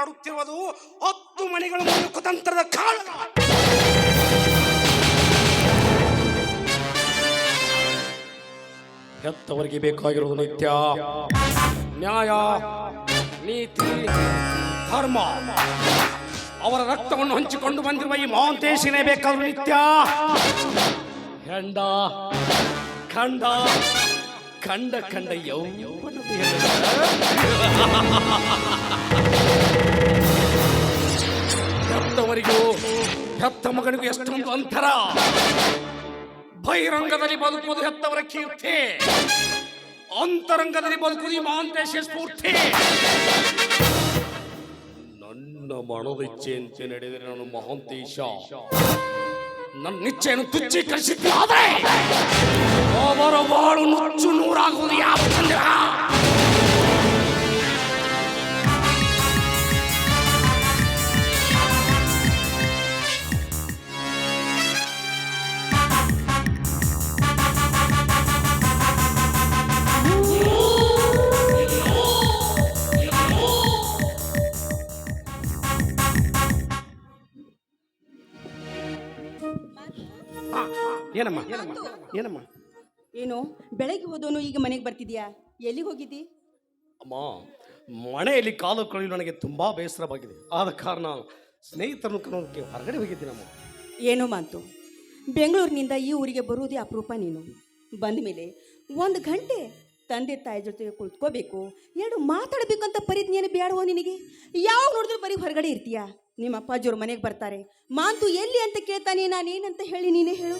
ಕಾಡುತ್ತಿರುವುದು ಹತ್ತು ಮನೆಗಳ ಮುಂದೆ ಕುತಂತ್ರದ ಕಾಳ ಹೆತ್ತವರಿಗೆ ಬೇಕಾಗಿರುವುದು ನಿತ್ಯ? ನ್ಯಾಯ, ನೀತಿ, ಧರ್ಮ. ಅವರ ರಕ್ತವನ್ನು ಹಂಚಿಕೊಂಡು ಬಂದಿರುವ ಈ ಮಹಾಂತೇಶನೇ ಬೇಕಾದ್ರು ನಿತ್ಯ? ಹೆಂಡ ಖಂಡ ಖಂಡ ಖಂಡ ಯೌವನದ ಮಗನಿಗೂ ಎಷ್ಟೊಂದು ಅಂತರ. ಬಹಿರಂಗದಲ್ಲಿ ಬದುಕುವುದು ಹೆತ್ತವರ ಕೀರ್ತಿ. ಅಂತರಂಗದಲ್ಲಿ ಬದುಕುವುದು ಈ ಮಹಾಂತೇಶ ಸ್ಫೂರ್ತಿ. ನನ್ನ ಮನದ ಇಚ್ಛೆಯಂತೆ ನಡೆದರೆ ನಾನು ಮಹಾಂತೇಶ. ನನ್ನ ಇಚ್ಛೆಯನ್ನು ತುಚ್ಛೀಕರಿಸಿದ್ದೆ. ಆದರೆ ಅವರ ಬಾಳು ನುಚ್ಚು ನೂರಾಗುವುದು ಏನಮ್ಮ? ಏನಮ್ಮ? ಏನು ಬೆಳಗ್ಗೆ ಹೋದವನು ಈಗ ಮನೆಗೆ ಬರ್ತಿದ್ಯಾ? ಎಲ್ಲಿಗೆ ಹೋಗಿದ್ದಿ? ಅಮ್ಮ ಮನೆಯಲ್ಲಿ ಕಾಲು ಕಳೆಯಲು ನನಗೆ ತುಂಬಾ ಬೇಸರವಾಗಿದೆ ಆದ ಕಾರಣ ಸ್ನೇಹಿತರನ್ನು ಕರೋದಕ್ಕೆ ಹೊರಗಡೆ ಹೋಗಿದ್ದೀನಮ್ಮ ಏನೋ ಮಾತು? ಬೆಂಗಳೂರಿನಿಂದ ಈ ಊರಿಗೆ ಬರುವುದೇ ಅಪರೂಪ ನೀನು. ಬಂದ ಮೇಲೆ ಒಂದು ಗಂಟೆ ತಂದೆ ತಾಯಿ ಜೊತೆ ಕುಳಿತ್ಕೋಬೇಕು ಎರಡು ಮಾತಾಡಬೇಕಂತ ಪರಿಜ್ಞಾನ ಬೇಡವೋ ನಿನಗೆ? ಯಾವ ನೋಡಿದ್ರು ಬರೀ ಹೊರಗಡೆ ಇರ್ತೀಯಾ? ನಿಮ್ಮ ಅಪ್ಪಾಜಿಯವ್ರು ಮನೆಗೆ ಬರ್ತಾರೆ. ಮಾಂತು ಎಲ್ಲಿ ಅಂತ ಕೇಳ್ತಾನೆ ನಾನೇನಂತ ಹೇಳಿ ನೀನೇ ಹೇಳು.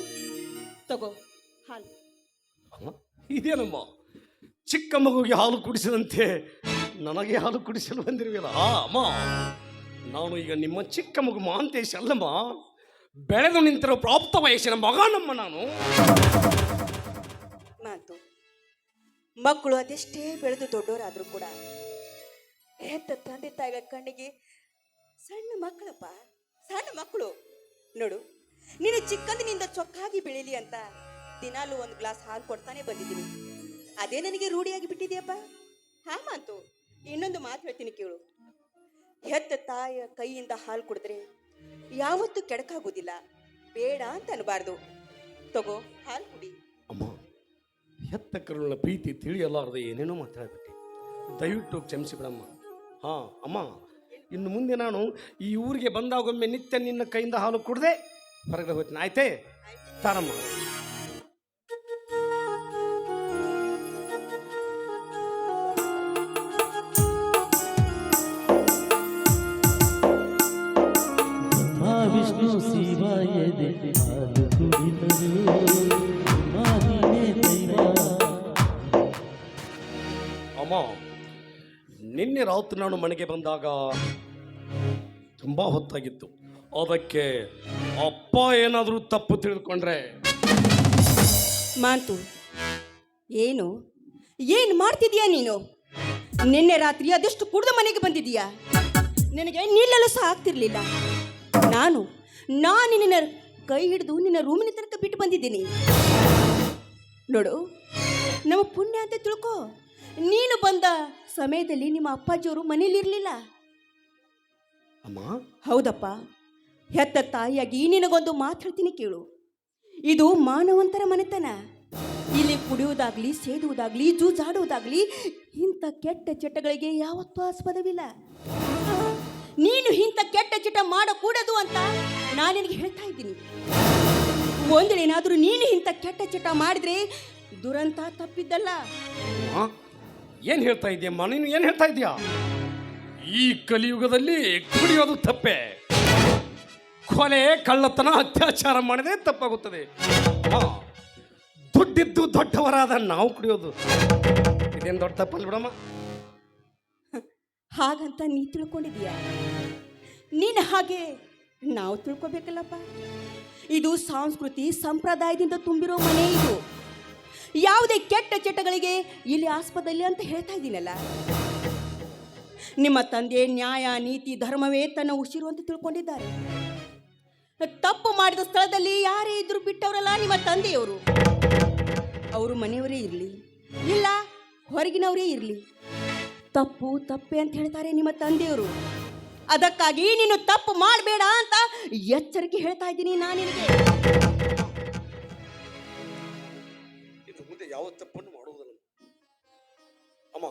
ತಗೋ. ಹಾಲು. ಅಮ್ಮ, ಇದೇನಮ್ಮ? ಚಿಕ್ಕ ಮಗುವಿಗೆ ಹಾಲು ಕುಡಿಸಿದಂತೆ ನನಗೆ ಹಾಲು ಕುಡಿಸಲು ಬಂದಿರುವಲ್ಲ ಹಾ ಅಮ್ಮ. ನಾನು ಈಗ ನಿಮ್ಮ ಚಿಕ್ಕ ಮಗು ಮಾಂತೇಶ್ ಅಲ್ಲಮ್ಮ. ಬೆಳೆದು ನಿಂತಿರೋ ಪ್ರಾಪ್ತ ವಯಸ್ಸಿನ ಮಗನಮ್ಮ ನಾನು. ಮಾತು. ಮಕ್ಕಳು ಅದೆಷ್ಟೇ ಬೆಳೆದು ದೊಡ್ಡವರಾದರೂ ಕೂಡ ಹೆತ್ತ ತಂದೆ ತಾಯಿಗಳ ಕಣ್ಣಿಗೆ ಸಣ್ಣ ಮಕ್ಕಳಪ್ಪ ಸಣ್ಣ ಮಕ್ಕಳು. ನೋಡು ನೀನು ಚಿಕ್ಕಂದಿನಿಂದ ಚೊಕ್ಕಾಗಿ ಬೆಳೀಲಿ ಅಂತ ದಿನಾಲು ಒಂದು ಗ್ಲಾಸ್ ಹಾಲು ಕೊಡ್ತಾನೆ ಬಂದಿದ್ದೀನಿ. ಅದೇ ನನಗೆ ರೂಢಿಯಾಗಿ ಬಿಟ್ಟಿದೆಯಪ್ಪ? ಹಾ ಮಾತು, ಇನ್ನೊಂದು ಮಾತು ಹೇಳ್ತೀನಿ ಕೇಳು. ಹೆತ್ತ ತಾಯ ಕೈಯಿಂದ ಹಾಲು ಕುಡಿದ್ರೆ ಯಾವತ್ತೂ ಕೆಡಕಾಗೋದಿಲ್ಲ ಬೇಡ ಅಂತ ಅನ್ಬಾರ್ದು. ತಗೋ, ಹಾಲು ಕುಡಿ. ಅಮ್ಮ, ಹೆತ್ತ ಕರುಳ ಪ್ರೀತಿ ತಿಳಿಯಲಾರದೆ ಏನೇನೋ ಮಾತಾಡ್ಬಿಟ್ಟೆ. ದಯವಿಟ್ಟು ಕ್ಷಮಿಸಿ ಬಿಡಮ್ಮ. ಹಾ, ಅಮ್ಮ, ಇನ್ನು ಮುಂದೆ ನಾನು ಈ ಊರಿಗೆ ಬಂದಾಗೊಮ್ಮೆ ನಿತ್ಯ ನಿನ್ನ ಕೈಯಿಂದ ಹಾಲು ಕುಡ್ದೆ ಹೊರಗಡೆ ಹೋಗ್ತೀನಿ ಆಯ್ತೇ? ತಾರಮ್ಮ ವಿಷ್ಣು ಹಾಲು ಕುಡಿದರು ಅಮ್ಮ ನಿನ್ನೆ ರಾತ್ರಿ ನಾನು ಮನೆಗೆ ಬಂದಾಗ ತುಂಬಾ ಹೊತ್ತಾಗಿತ್ತು. ಅದಕ್ಕೆ ಅಪ್ಪ ಏನಾದರೂ ತಪ್ಪು ತಿಳಿದುಕೊಂಡ್ರೆ ಮಾತು ಏನು? ಏನು ಮಾಡ್ತಿದೀಯ ನೀನು? ನಿನ್ನೆ ರಾತ್ರಿ ಅದೆಷ್ಟು ಕುಡ್ದು ಮನೆಗೆ ಬಂದಿದೀಯಾ ನಿನಗೆ ನಿಲ್ಲಲು ಸಹ ಆಗ್ತಿರ್ಲಿಲ್ಲ. ನಾನು ನಾನು ನಿನ್ನ ಕೈ ಹಿಡಿದು ನಿನ್ನ ರೂಮಿನ ತನಕ ಬಿಟ್ಟು ಬಂದಿದ್ದೀನಿ. ನೋಡು ನಮ್ಮ ಪುಣ್ಯ ಅಂತ ತಿಳ್ಕೊ. ನೀನು ಬಂದ ಸಮಯದಲ್ಲಿ ನಿಮ್ಮ ಅಪ್ಪಾಜಿಯವರು ಮನೇಲಿರಲಿಲ್ಲ ಅಮ್ಮ? ಹೌದಪ್ಪ. ಹೆತ್ತ ತಾಯಿಯಾಗಿ ನಿನಗೊಂದು ಮಾತು ಹೇಳ್ತೀನಿ ಕೇಳು. ಇದು ಮಾನವಂತರ ಮನೆತನ. ಇಲ್ಲಿ ಕುಡಿಯುವುದಾಗ್ಲಿ, ಸೇದುವುದಾಗ್ಲಿ, ಜೂಜಾಡುವುದಾಗ್ಲಿ ಇಂಥ ಕೆಟ್ಟ ಚಟಗಳಿಗೆ ಯಾವತ್ತೂ ಆಸ್ಪದವಿಲ್ಲ. ನೀನು ಇಂಥ ಕೆಟ್ಟ ಚಟ ಮಾಡಕೂಡದು ಅಂತ ನಾನು ನಿನಗೆ ಹೇಳ್ತಾ ಇದ್ದೀನಿ. ಒಂದೇನಾದರೂ ನೀನು ಇಂಥ ಕೆಟ್ಟ ಚಟ ಮಾಡಿದ್ರೆ ದುರಂತ ತಪ್ಪಿದ್ದಲ್ಲ. ಏನು ಹೇಳ್ತಾ ಇದೆಯಮ್ಮ ನೀನು ಏನು ಹೇಳ್ತಾ ಇದೀಯಾ ಈ ಕಲಿಯುಗದಲ್ಲಿ ಕುಡಿಯೋದು ತಪ್ಪೆ. ಕೊಲೆ, ಕಳ್ಳತನ, ಅತ್ಯಾಚಾರ ಮಾಡಿದ್ರೆ ತಪ್ಪಾಗುತ್ತದೆ. ದುಡ್ಡಿದ್ದು ದೊಡ್ಡವರಾದ ನಾವು ಕುಡಿಯೋದು. ಇದೇನು ದೊಡ್ಡ ತಪ್ಪಲ್ಲ ಬಿಡಮ್ಮ. ಹಾಗಂತ ನೀ ತಿಳ್ಕೊಂಡಿದೀಯ ನೀನು ಹಾಗೆ ನಾವು ತಿಳ್ಕೊಬೇಕಲ್ಲಪ್ಪ. ಇದು ಸಂಸ್ಕೃತಿ ಸಂಪ್ರದಾಯದಿಂದ ತುಂಬಿರೋ ಮನೆ ಇದು. ಯಾವುದೇ ಕೆಟ್ಟ ಚಟಗಳಿಗೆ ಇಲ್ಲಿ ಆಸ್ಪದ ಇಲ್ಲ ಅಂತ ಹೇಳ್ತಾ ಇದ್ದೀನಲ್ಲ. ನಿಮ್ಮ ತಂದೆ ನ್ಯಾಯ, ನೀತಿ ಧರ್ಮವೇ ತನ್ನ ಉಸಿರು ಅಂತ ತಿಳ್ಕೊಂಡಿದ್ದಾರೆ. ತಪ್ಪು ಮಾಡಿದ ಸ್ಥಳದಲ್ಲಿ ಯಾರೇ ಇದ್ರು ಬಿಟ್ಟವರಲ್ಲ ನಿಮ್ಮ ತಂದೆಯವರು. ಅವರು ಮನೆಯವರೇ ಇರಲಿ, ಇಲ್ಲ ಹೊರಗಿನವರೇ ಇರಲಿ. ತಪ್ಪು ತಪ್ಪೆ ಅಂತ ಹೇಳ್ತಾರೆ ನಿಮ್ಮ ತಂದೆಯವರು. ಅದಕ್ಕಾಗಿ ನೀನು ತಪ್ಪು ಮಾಡಬೇಡ ಅಂತ ಎಚ್ಚರಿಕೆ ಹೇಳ್ತಾ ಇದ್ದೀನಿ ನಾನು ನಿನಗೆ ಇದು ಮುಂದೆ ಯಾವ ತಪ್ಪನ್ನು ಮಾಡುವುದಿಲ್ಲ. ಅಮ್ಮ,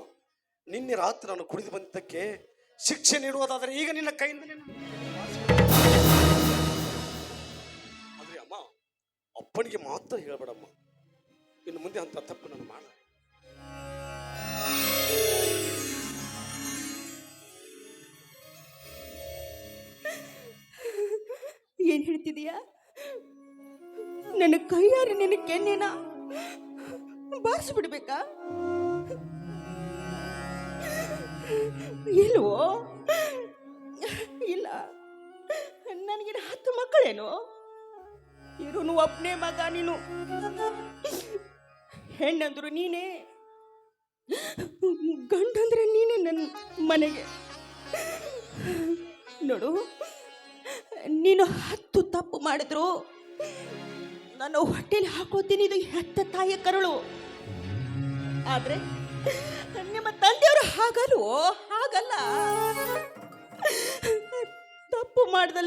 ನಿನ್ನೆ ರಾತ್ರಿ ನಾನು ಕುಡಿದು ಬಂದಕ್ಕೆ ಶಿಕ್ಷೆ ನೀಡುವುದಾದರೆ ಈಗ ನಿನ್ನ ಕೈಯಿಂದಲೇ ಅಪ್ಪನಿಗೆ ಮಾತ್ರ ಹೇಳ್ಬೇಡಮ್ಮ. ಇನ್ನು ಮುಂದೆ ಅಂತ ತಪ್ಪು ನಾನು ಮಾಡ ಏನ್ ಹೇಳ್ತಿದೀಯಾ? ನನ್ನ ಕೈಯಾರೆ ನಿನ್ನ ಕೆನ್ನೆನ ಬಾರಿಸ್ಬಿಡ್ಬೇಕಾ? ಇಲ್ವೋ? ಇಲ್ಲ. ನನಗಿನ ಹತ್ತು ಮಕ್ಕಳೇನು? ಇರುನು ಒಬ್ಬನೇ ಮಗ ನೀನು. ಹೆಣ್ಣಂದ್ರು ನೀನೇ. ಗಂಡಂದ್ರೆ ನೀನೇ ನನ್ನ ಮನೆಗೆ. ನೋಡು, ನೀನು ಹತ್ತು ತಪ್ಪು ಮಾಡಿದ್ರು. ನಾನು ಹೊಟ್ಟೆಲಿ ಹಾಕೋತೀನಿ, ಇದು ಹೆತ್ತ ತಾಯಿಯ ಕರುಳು. ಆದ್ರೆ ನಿಮ್ಮ ತಂದೆಯವರು ಹಾಗಲ್ವೋ? ಹಾಗಲ್ಲ. ತಪ್ಪು ಮಾಡಿದ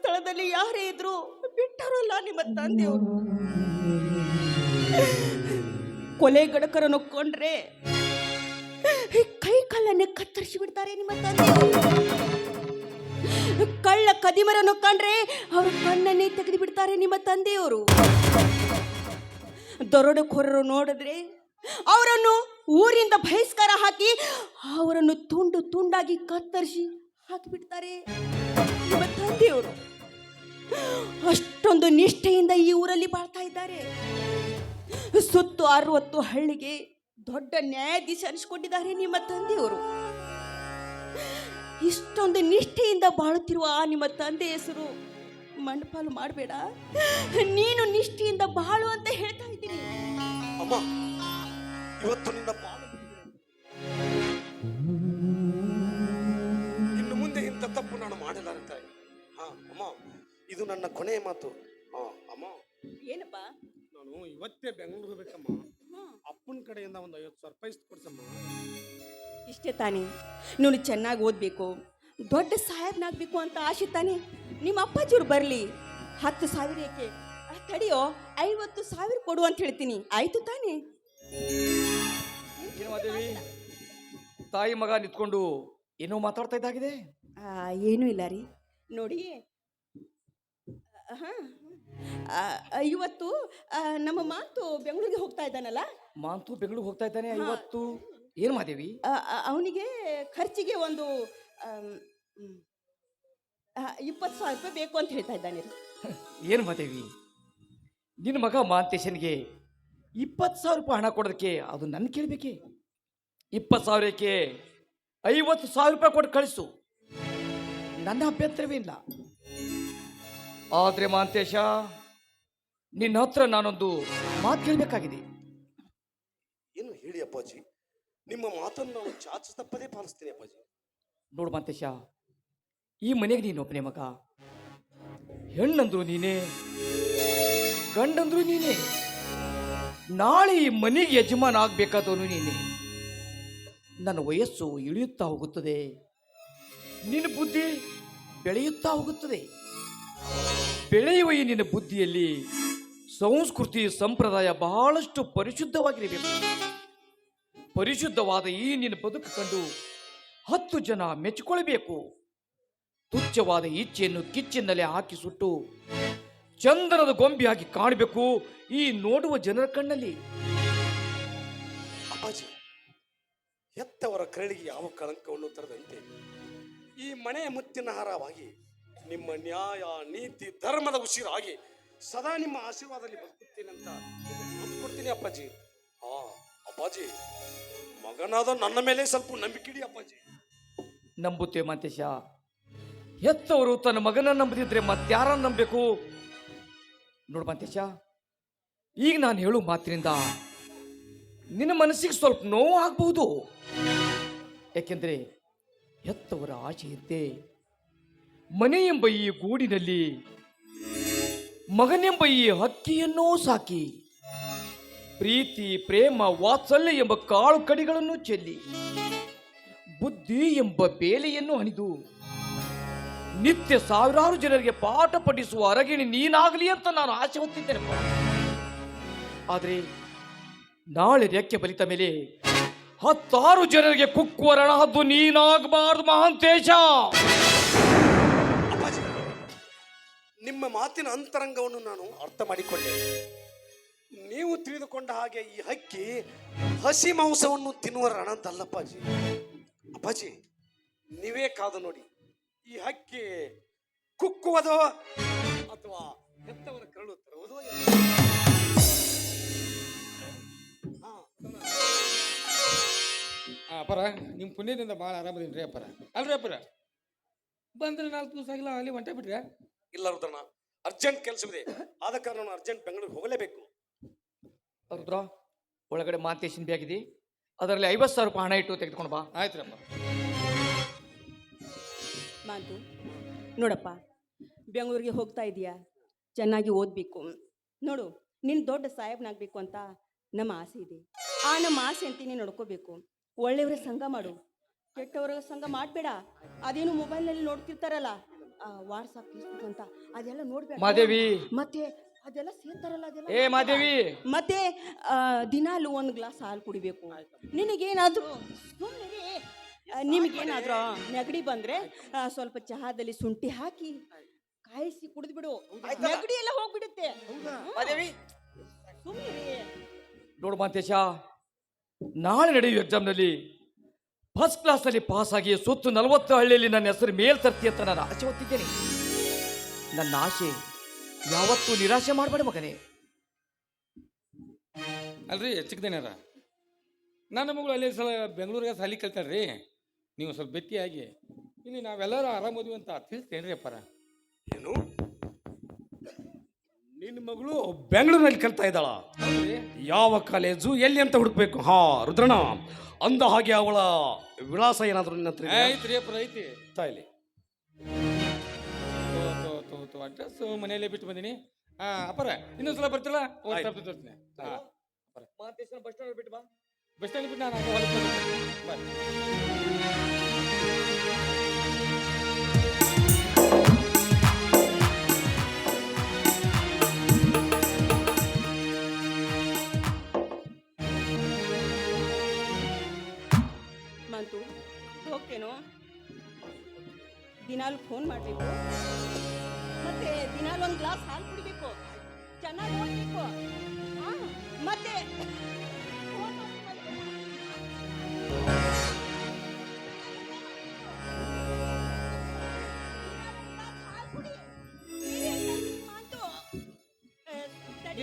ಸ್ಥಳದಲ್ಲಿ ಯಾರೇ ಇದ್ರು ಬಿಟ್ಟರಲ್ಲ ನಿಮ್ಮ ತಂದೆಯವರು. ಕೊಲೆ ಗಡಕರನ್ನು ಕೊಂಡ್ರೆ ಕೈ ಕಲ್ಲನ್ನು ಕತ್ತರಿಸಿ ಬಿಡ್ತಾರೆ ನಿಮ್ಮ ತಂದೆ ಕಳ್ಳ ಕದಿಮರನ್ನು ಕಂಡ್ರೆ ಅವ್ರ ಕಣ್ಣನ್ನೇ ತೆಗೆದು ಬಿಡ್ತಾರೆ ನಿಮ್ಮ ತಂದೆಯವರು. ದರೋಡೆಕೋರರು ನೋಡಿದ್ರೆ ಅವರನ್ನು ಊರಿಂದ ಬಹಿಷ್ಕಾರ ಹಾಕಿ ಅವರನ್ನು ತುಂಡು ತುಂಡಾಗಿ ಕತ್ತರಿಸಿ ಹಾಕಿಬಿಡ್ತಾರೆ. ತಂದೆಯವರು. ಅಷ್ಟೊಂದು ನಿಷ್ಠೆಯಿಂದ ಈ ಊರಲ್ಲಿ ಬಾಳ್ತಾ ಇದ್ದಾರೆ. ಸುತ್ತು ಅರವತ್ತು ಹಳ್ಳಿಗೆ ದೊಡ್ಡ ನ್ಯಾಯಾಧೀಶ ಅನಿಸ್ಕೊಂಡಿದ್ದಾರೆ ನಿಮ್ಮ ತಂದೆಯವರು. ಇಷ್ಟೊಂದು ನಿಷ್ಠೆಯಿಂದ ಬಾಳುತ್ತಿರುವ ಆ ನಿಮ್ಮ ತಂದೆ ಹೆಸರು ಮಂಡಪಾಲು ಮಾಡಬೇಡ. ನೀನು ನಿಷ್ಠೆಯಿಂದ ಬಾಳು ಅಂತ ಹೇಳ್ತಾ ಇದ್ದೀನಿ. ಅಮ್ಮ, ಇವತ್ತು ನಿನ್ನ ನನ್ನ ಮಾತು. ಅಮ್ಮ ಏನಪ್ಪ? ನಾನು ಇವತ್ತೇ ಬೆಂಗಳೂರು ಹೋಗ್ಬೇಕಮ್ಮ. ಅಪ್ಪನ ಕಡೆಯಿಂದ ಒಂದು ಐವತ್ತು ಸಾವಿರ ರೂಪಾಯಿ ಕೊಡ್ಸಮ್ಮ. ಇಷ್ಟೇ ತಾನೇ. ನೀನು ಚೆನ್ನಾಗಿ ಓದಬೇಕು. ದೊಡ್ಡ ಸಾಹೇಬ್ನಾಗಬೇಕು ಅಂತ ಆಸೆ ತಾನೇ. ನಿಮ್ಮ ಅಪ್ಪಾಜಿಯವ್ರು ಬರಲಿ. ಹತ್ತು ಸಾವಿರ ಏಕೆ? ಆ, ತಡಿಯೋ ಐವತ್ತು ಸಾವಿರ ಕೊಡು ಅಂತ ಹೇಳ್ತೀನಿ. ಆಯ್ತು ತಾನೇ? ಮಾದೇವಿ? ತಾಯಿ ಮಗ ನಿಂತ್ಕೊಂಡು ಏನೋ ಮಾತಾಡ್ತಾ ಇದ್ದಾಗಿದೆ? ಆ, ಏನೂ ಇಲ್ಲ ರೀ. ನೋಡಿ ಹಾಂ ಇವತ್ತು ಆ, ನಮ್ಮ ಮಾತು ಬೆಂಗಳೂರಿಗೆ ಹೋಗ್ತಾ ಇದ್ದಾನಲ್ಲ? ಮಾಂತು ಬೆಂಗಳೂರಿಗೆ ಹೋಗ್ತಾ ಇದ್ದಾನೆ ಇವತ್ತು ಏನು ಮಾದೇವಿ? ಅವನಿಗೆ ಖರ್ಚಿಗೆ ಒಂದು ಇಪ್ಪತ್ತು ಸಾವಿರ ರೂಪಾಯಿ ಬೇಕು ಅಂತ ಹೇಳ್ತಾ ಇದ್ದಾನೆ. ರೀ ಏನು ಮಾದೇವಿ? ನಿನ್ನ ಮಗ ಮಾಂತೇಶನ್ಗೆ ಇಪ್ಪತ್ತು ಸಾವಿರ ರೂಪಾಯಿ ಹಣ ಕೊಡೋದಕ್ಕೆ ಅದು ನನ್ನ ಕೇಳಬೇಕೆ? ಇಪ್ಪತ್ತು ಸಾವಿರಕ್ಕೆ ಐವತ್ತು ಸಾವಿರ ರೂಪಾಯಿ ಕೊಟ್ಟು ಕಳಿಸು. ನನ್ನ ಅಭ್ಯಂತರವೇ ಇಲ್ಲ. ಆದರೆ ಮಾಂತೇಶ ನಿನ್ನ ಹತ್ರ ನಾನೊಂದು ಮಾತು ಕೇಳಬೇಕಾಗಿದೆ ಏನು ಹೇಳಿ ಅಪ್ಪಾಜಿ? ನಿಮ್ಮ ಮಾತನ್ನು ನಾನು ಚಾಚು ತಪ್ಪದೇ ಪಾಲಿಸ್ತೀನಿ ಅಪ್ಪಾಜಿ. ನೋಡು ಮಾಂತೇಶ ಈ ಮನೆಗೆ ನೀನು ಒಬ್ಬನೇ ಮಗ. ಹೆಣ್ಣಂದ್ರು ನೀನೇ ಗಂಡಂದ್ರು ನೀನೇ. ನಾಳೆ ಈ ಮನೆಗೆ ಯಜಮಾನ ಆಗ್ಬೇಕಾದವನು ನೀನೇ. ನನ್ನ ವಯಸ್ಸು ಇಳಿಯುತ್ತಾ ಹೋಗುತ್ತದೆ. ನಿನ್ನ ಬುದ್ಧಿ ಬೆಳೆಯುತ್ತಾ ಹೋಗುತ್ತದೆ. ಬೆಳೆಯುವ ನಿನ್ನ ಬುದ್ಧಿಯಲ್ಲಿ ಸಂಸ್ಕೃತಿ ಸಂಪ್ರದಾಯ ಬಹಳಷ್ಟು ಪರಿಶುದ್ಧವಾಗಿರಬೇಕು ಪರಿಶುದ್ಧವಾದ ಈ ನಿನ್ನ ಬದುಕು ಕಂಡು ಹತ್ತು ಜನ ಮೆಚ್ಚಿಕೊಳ್ಳಬೇಕು. ತುಚ್ಛವಾದ ಇಚ್ಛೆಯನ್ನು ಕಿಚ್ಚಿನಲ್ಲಿ ಹಾಕಿ ಸುಟ್ಟು ಚಂದನದ ಗೊಂಬೆಯಾಗಿ ಕಾಣಬೇಕು ಈ ನೋಡುವ ಜನರ ಕಣ್ಣಲ್ಲಿ. ಅಪ್ಪಾಜಿ, ಹೆತ್ತವರ ಕರಳಿಗೆ ಯಾವ ಕಳಂಕವನ್ನು ತರದಂತೆ ಈ ಮನೆಯ ಮುತ್ತಿನ ಹಾರವಾಗಿ ನಿಮ್ಮ ನ್ಯಾಯ, ನೀತಿ, ಧರ್ಮದ ಉಸಿರಾಗಿ ಸದಾ ನಿಮ್ಮ ಆಶೀರ್ವಾದದಲ್ಲಿ ಬದುಕುತ್ತೇನೆ ಅಂತ ಕೊಡ್ತೀನಿ ಅಪ್ಪಾಜಿ. ಹಾ ಅಪ್ಪಾಜಿ, ಮಗನಾದ ನನ್ನ ಮೇಲೆ ಸ್ವಲ್ಪ ನಂಬಿಕೆ ಇಡಿ ಅಪ್ಪಾಜಿ. ನಂಬುತ್ತೆ ಮಾತೇಶ. ಹೆತ್ತವರು ತನ್ನ ಮಗನ ನಂಬದಿದ್ರೆ ಮತ್ತಾರ ನಂಬಬೇಕು? ನೋಡು ಮಾತೇಶ, ಈಗ ನಾನು ಹೇಳು ಮಾತಿನಿಂದ ನಿನ್ನ ಮನಸ್ಸಿಗೆ ಸ್ವಲ್ಪ ನೋವು ಆಗ್ಬಹುದು? ಯಾಕೆಂದ್ರೆ ಹೆತ್ತವರ ಆಸೆಯಂತೆ ಮನೆ ಎಂಬ ಈ ಗೂಡಿನಲ್ಲಿ ಮಗನೆಂಬ ಈ ಹಕ್ಕಿಯನ್ನೂ ಸಾಕಿ. ಪ್ರೀತಿ, ಪ್ರೇಮ, ವಾತ್ಸಲ್ಯ ಎಂಬ ಕಾಳು ಕಡಿಗಳನ್ನು ಚೆಲ್ಲಿ. ಬುದ್ಧಿ ಎಂಬ ಬೇಲೆಯನ್ನು ಹಣಿದು ನಿತ್ಯ ಸಾವಿರಾರು ಜನರಿಗೆ ಪಾಠ ಪಠಿಸುವ ಅರಗಿಣಿ ನೀನಾಗಲಿ ಅಂತ ನಾನು ಆಸೆ ಹೊತ್ತಿದ್ದೇನೆ ಆದರೆ ನಾಳೆ ರೆಕ್ಕೆ ಬಲಿತ ಮೇಲೆ ಹತ್ತಾರು ಜನರಿಗೆ ಕುಕ್ಕುವ ರಣಹದ್ದು ನೀನಾಗಬಾರದು ಮಹಾಂತೇಶ. ನಿಮ್ಮ ಮಾತಿನ ಅಂತರಂಗವನ್ನು ನಾನು ಅರ್ಥ ಮಾಡಿಕೊಂಡೆ. ನೀವು ತಿಳಿದುಕೊಂಡ ಹಾಗೆ ಈ ಹಕ್ಕಿ ಹಸಿ ಮಾಂಸವನ್ನು ತಿನ್ನುವ ರಣದಲ್ಲ ಅಪ್ಪಾಜಿ, ನೀವೇ ಕಾದು ನೋಡಿ. ಈ ಹಕ್ಕಿ ಕುಕ್ಕುವುದೋ ಅಥವಾ ಹೆತ್ತವರ ಕರಳು ತರುವುದೋ ಅಪರ ನಿಮ್ಮ ಪುಣ್ಯದಿಂದ ಭಾಳ ಆರಾಮದೀನಿ ರೀ ಅಪ್ಪರ ಅಲ್ರಿ ಅಪ್ಪರ ಬಂದ್ರೆ ನಾಲ್ಕು ದಿವಸ ಆಗಿಲ್ಲ, ಅಲ್ಲಿ ಹೊಂಟೆ ಬಿಟ್ರೆ? ಇಲ್ಲ ರುದ್ರಣ್ಣ ಅರ್ಜೆಂಟ್ ಕೆಲಸವಿದೆ ಆದ ಕಾರಣ ನಾನು ಅರ್ಜೆಂಟ್ ಬೆಂಗಳೂರಿಗೆ ಹೋಗಲೇಬೇಕು. ರುದ್ರ ಒಳಗಡೆ ಮಾಂತೇಶನ್ ಆಗಿದೆ? ಅದರಲ್ಲಿ ಐವತ್ತು ಸಾವಿರ ರೂಪಾಯಿ ಹಣ ಇಟ್ಟು ತೆಗೆದುಕೊಂಡು ಬಾ. ಆಯ್ತು ರೀ ಮಾತು ನೋಡಪ್ಪ ಬೆಂಗಳೂರಿಗೆ ಹೋಗ್ತಾ ಇದೀಯಾ? ಚೆನ್ನಾಗಿ ಓದಬೇಕು. ನೋಡು ನೀನು ದೊಡ್ಡ ಸಾಹೇಬ್ನಾಗಬೇಕು ಅಂತ ನಮ್ಮ ಆಸೆ ಇದೆ. ಆ ನಮ್ಮ ಆಸೆ ಅಂತ ನೀನು ನೋಡ್ಕೋಬೇಕು. ಒಳ್ಳೆಯವರ ಸಂಘ ಮಾಡು. ಕೆಟ್ಟವರ ಸಂಘ ಮಾಡಬೇಡ. ಅದೇನು ಮೊಬೈಲ್ನಲ್ಲಿ ನೋಡ್ತಿರ್ತಾರಲ್ಲ? ವಾಟ್ಸಪ್ ಫೇಸ್ಬುಕ್ ಅಂತ. ಅದೆಲ್ಲ ನೋಡ್ಬೇಕು. ಮಾದೇವಿ. ಮತ್ತೆ ಅದೆಲ್ಲ ಸೇರ್ತಾರಲ್ಲ ಅದೆಲ್ಲ ಏ ಮಾದೇವಿ. ಮತ್ತೆ ದಿನಾಲು ಒಂದು ಗ್ಲಾಸ್ ಹಾಲು ಕುಡಿಬೇಕು. ನಿನಗೇನಾದ್ರೂ ಸುಮ್ಮನೆ ನಿಮಗೇನಾದರೂ ನೆಗಡಿ ಬಂದ್ರೆ ಸ್ವಲ್ಪ ಚಹಾದಲ್ಲಿ ಶುಂಠಿ ಹಾಕಿ ಕಾಯಿಸಿ ಕುಡಿದ್ಬಿಡು. ನೆಗಡಿ ಎಲ್ಲ ಹೋಗ್ಬಿಡುತ್ತೆ. ಮಾದೇವಿ. ಸುಮ್ಮನೆ ನೋಡು ಮಾಂತೇಶ ನಾಳೆ ನಡೆಯುವ ಎಕ್ಸಾಮ್ನಲ್ಲಿ ಫಸ್ಟ್ ಕ್ಲಾಸಲ್ಲಿ ಪಾಸ್ ಆಗಿ ಸುತ್ತು ನಲವತ್ತು ಹಳ್ಳಿಯಲ್ಲಿ ನನ್ನ ಹೆಸರು ಮೇಲ್ ತರ್ತಿ ಅಂತ ನಾನು ಆಸೆ ಹೊತ್ತಿದ್ದೇನೆ. ನನ್ನ ಆಸೆ ಯಾವತ್ತೂ ನಿರಾಶೆ ಮಾಡಬೇಡ ಮಗನೇ. ಅಲ್ರಿ, ಚಿಕ್ಕದೇನಾರ? ನನ್ನ ಮಗಳು ಅಲ್ಲಿ ಸಲ ಬೆಂಗಳೂರಿಗೆ ಸಾಲಿ ಕಲ್ತಾಳ್ರಿ ನೀವು ಸ್ವಲ್ಪ ಬೆತ್ತಿಯಾಗಿ ಇಲ್ಲಿ ನಾವೆಲ್ಲರೂ ಆರಾಮದ್ವಿ ಅಂತ ತಿಳಿಸ್ತೇನೆ ರೀ ಅಪ್ಪರ. ನಿನ್ನ ಮಗಳು ಬೆಂಗಳೂರಿನಲ್ಲಿ ಕಲ್ತಾ ಇದ್ದಾಳ. ಯಾವ ಕಾಲೇಜು ಎಲ್ಲಿ ಅಂತ ಹುಡುಕ್ಬೇಕು? ಹಾ ರುದ್ರಣ ಅಂದ ಹಾಗೆ ಅವಳ ವಿಳಾಸ ಏನಾದ್ರು ನಿನ್ನ ಹತ್ರ ಇದೆಯಾ? ಐತ್ರಿ ಐತಿ. ತಾಯಿಲಿ ತೋ ತೋ ತೋ ತೋ ಅಡ್ರೆಸ್ ಮನೆಯಲ್ಲೇ ಬಿಟ್ಟು ಬಂದೀನಿ. ಹಾಂ ಅಪ್ಪರ ಇನ್ನೊಂದ್ಸಲ ಬರ್ತಿಲ್ಲ ಒಂದು ಆಯ್ತು. ಬಸ್ ಸ್ಟ್ಯಾಂಡ್ ಬಿಟ್ಟು ಬಾ. ಬಸ್ ಸ್ಟ್ಯಾಂಡ್ ಬಿಟ್ಟು ನಾನು ಬಾ ಹೊಲಕ್ಕೆ ಬರ್ತೀನಿ. ಬರ್ರಿ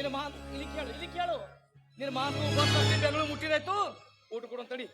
ಇಲ್ಲಿ ಕೇಳು ಇಲ್ಲಿ ಕೇಳು. ನಿನ್ನ ಮಾತು ಬೆಂಗಳೂರು ಮುಟ್ಟಿದಾಯ್ತು? ಊಟ ಕೊಡು ಅಂತಡಿ